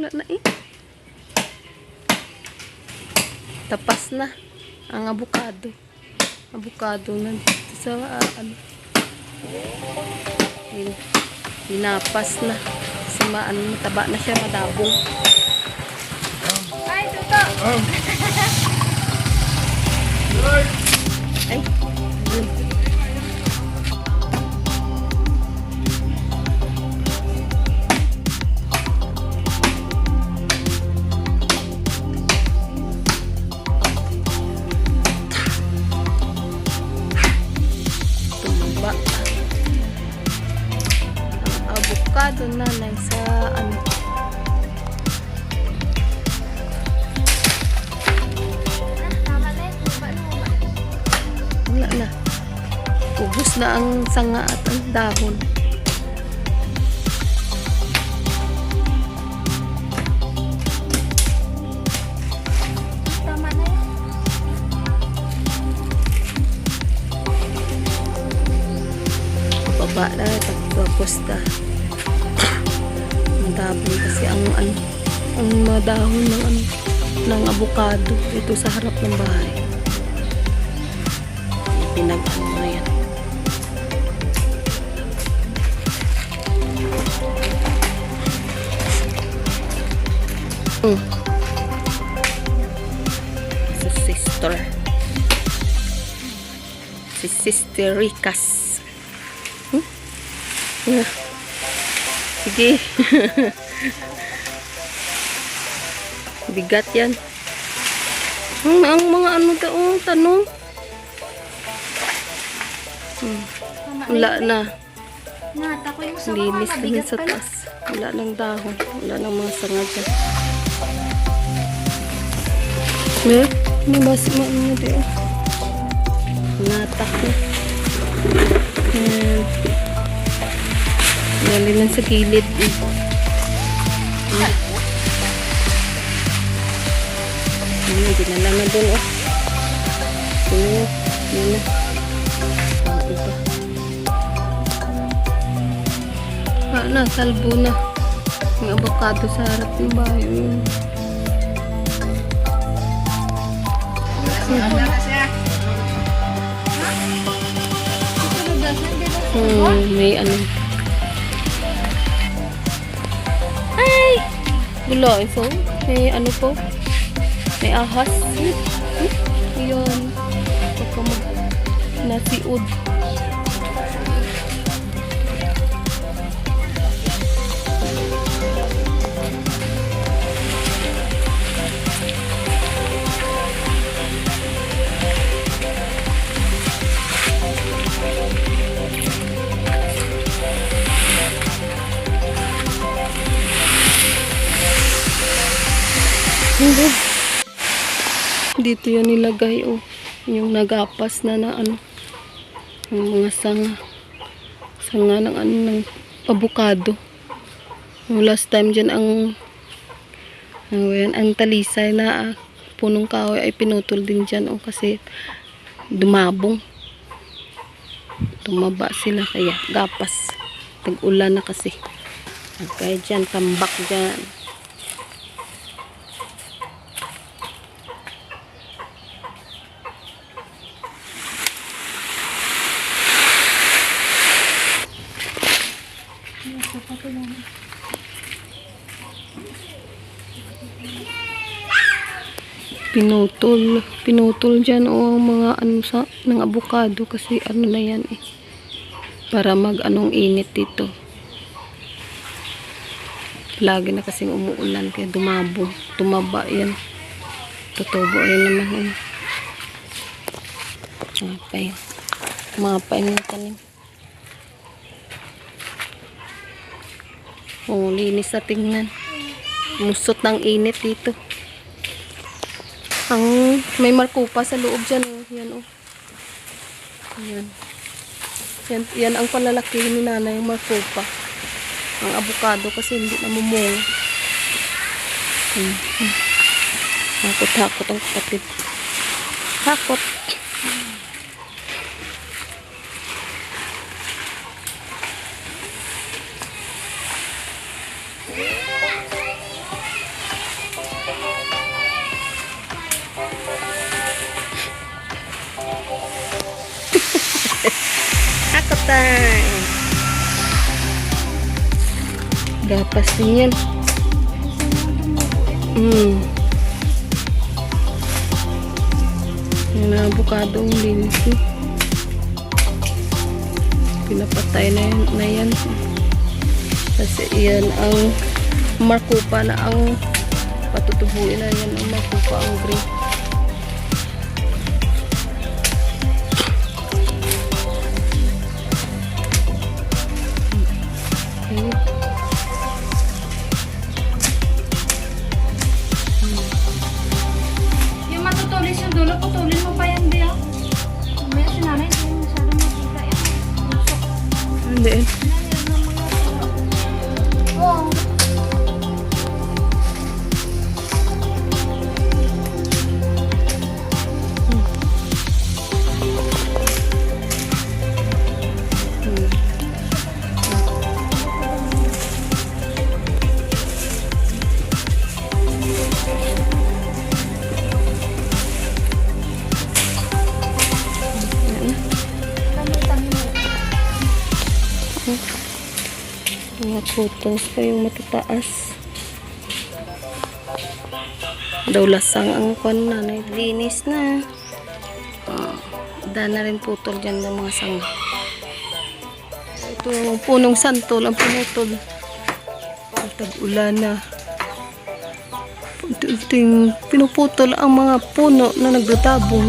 Wala na eh. Tapas na ang abukado. Abukado na dito sa ah, ano. Yun. Dinapas na. Kasi ma, ano, mataba na siya, madabong. Ay, tuto! Ay, na ang sanga at ang dahon. Baba na, tapos na. Ang dahon kasi ang ano, ang mga dahon ng ano, ng avocado dito sa harap ng bahay. Pinag-ano sister. Si sister Ricas. Yeah. Sige. Bigat yan. Hmm, ang mga ano daw, tanong. Hmm, wala na. Natakoy mo sa mga Linis yun sa taas. Wala ng dahon. Wala ng mga sanga dyan. Eh, may basi mo ano dito. Natak na. Hmm. Galing lang sa gilid. Hmm. Ano, dinala na doon oh. Ano, yun na. Ah, ito. Ah, na. May avocado sa harap ng bahay. Mm. Hmm, may ano. Ay! Wala, ito. May ano po. May ahas. Hmm? Ayun. Baka mag nasiud. Hindi. Dito yan nilagay, oh. Yung nagapas na na ano. Yung mga sanga. Sanga ng ano, ng avocado. Yung last time dyan ang ano yan, ang talisay na ah, punong kahoy ay pinutol din dyan, oh. Kasi dumabong. Tumaba sila kaya gapas. Tag-ulan na kasi. Kaya dyan, tambak dyan. Pinutol. Pinutol dyan o ang mga ano sa ng avocado kasi ano na yan eh. Para mag anong init dito. Lagi na kasing umuulan kaya dumabo tumaba yan. Tutubo yan naman eh. Mapay mapay ng tanim. Oh linis sa tingnan. Musot ng init dito may markupa sa loob dyan. Oh. Yan oh. Yan. Yan, yan ang palalaki ni nanay yung markupa. Ang avocado kasi hindi namumunga. Hmm. hmm. Takot-takot ang kapatid. Takot. Time. Gapas din yan. Mm. Yung avocado ang linis eh. Pinapatay na yan, na yan. Kasi iyan ang markupa na ang patutubuin na yan ang markupa ang green. Mga photos pa yung matataas. Daw lasang ang kwan na. Linis na. Uh, na rin putol dyan ng mga sanga. Ito yung punong santol ang pinutol. Tag-ulan na. Ito yung pinuputol ang mga puno na nagdatabong.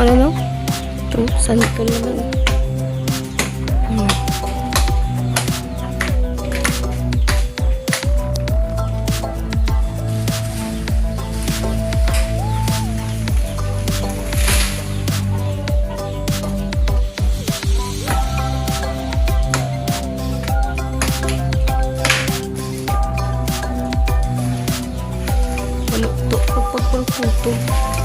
Ano no? Ito, santol na lang. Ano to? Pagpagpagputo.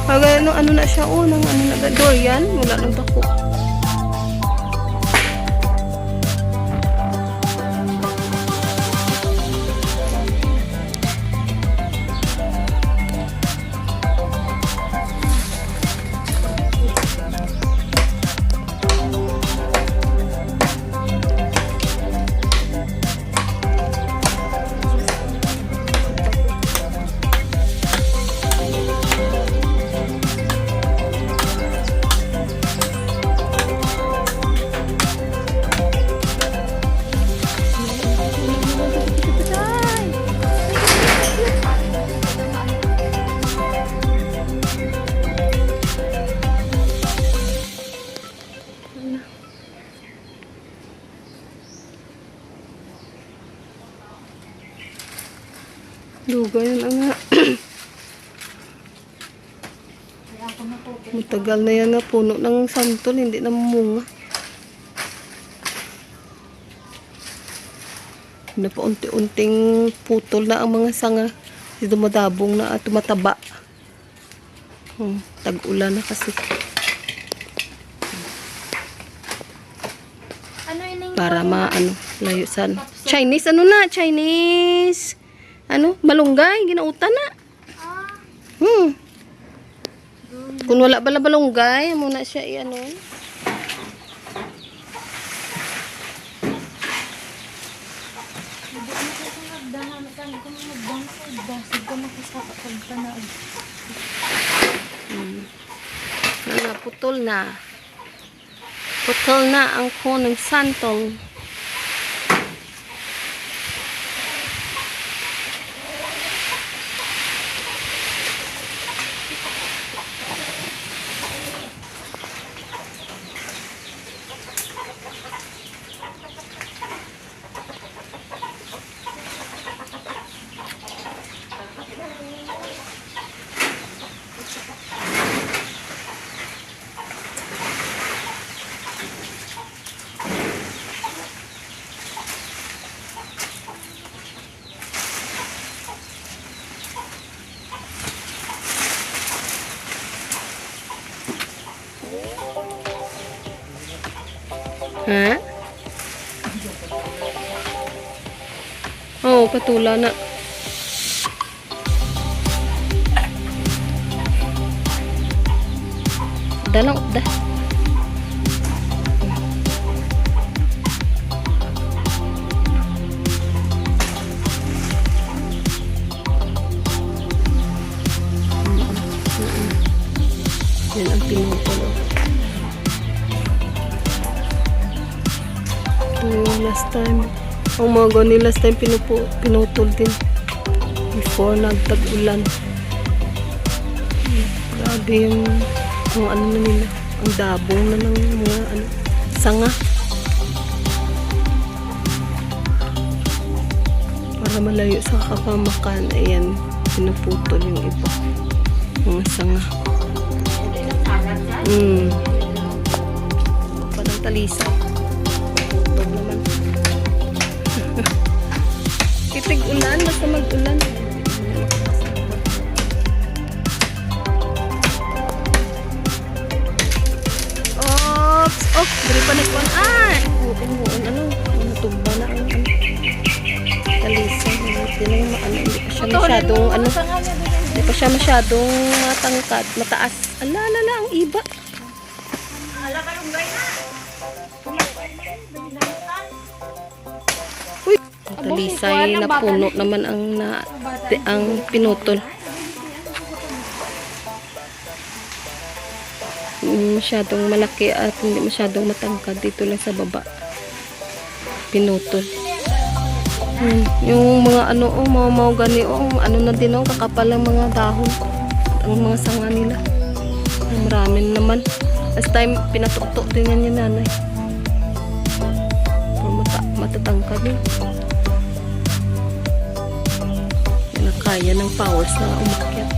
Pag ano, ano na siya, oh, nang ano na, Dorian, wala nang dako. Matagal na yan nga puno ng santol, hindi na mamunga. Na pa unti-unting putol na ang mga sanga. Dumadabong na at tumataba. Hmm, tag-ulan na kasi. Ano. Para maano, layo san. Chinese, ano na? Chinese. Ano? Malunggay, ginautan na. Ah, Hmm. Kung wala bala balunggay, muna siya i-ano. na. Ano, putol na. Putol na ang kunong santol. Ha? Oo, oh, patula na. Dalang, da. Mga gani last time pinupo, pinutol din. Before nagtag-ulan. Grabe yung kung ano na nila. Ang dabong na ng mga ano, sanga. Para malayo sa kapamakan, ayan, pinuputol yung iba. Mga sanga. Mm. Parang talisa. Kitig ulan, basta mag-ulan. Oops! Oh, dali pa nagkuhan. Ah! Buong buong ano, natumba na ang ano. Talisa. Hindi na yung ano, hindi pa siya masyadong ano. Hindi pa siya masyadong matangkad, mataas. Ala, ala, ala, ang iba. Uy, talisay na puno naman ang na, ang pinutol. Hindi masyadong malaki at hindi masyadong matangkad dito lang sa baba. Pinutol. Hmm, Yung mga ano, oh, mga mahogany, oh, ano na din, oh, kakapal ang mga dahon. Ang mga sanga nila. Ang Marami na naman. Last time, pinatuktok din yan yung nanay. Pero mata, matatangkad eh. Kaya ng powers na umakyat.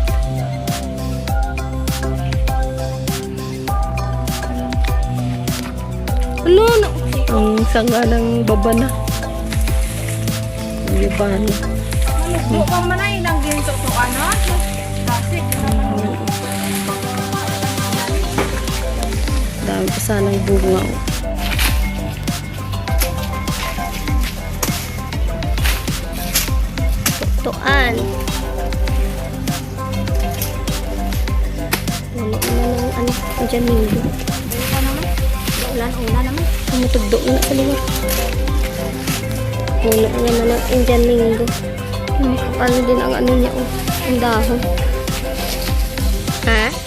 Ano na? Ang sanga ng baba na. Ang iba na. Bukang man ay nang ginto to ano? Plastic. Dami pa sanang bunga. oh. Tuan. Ang jamingo. Ulan, ulan naman. Tumutugdo na sa liwa. Puno na naman Indian linggo. Hmm, kapal din ang ano niya, oh, ang dahon. Ha?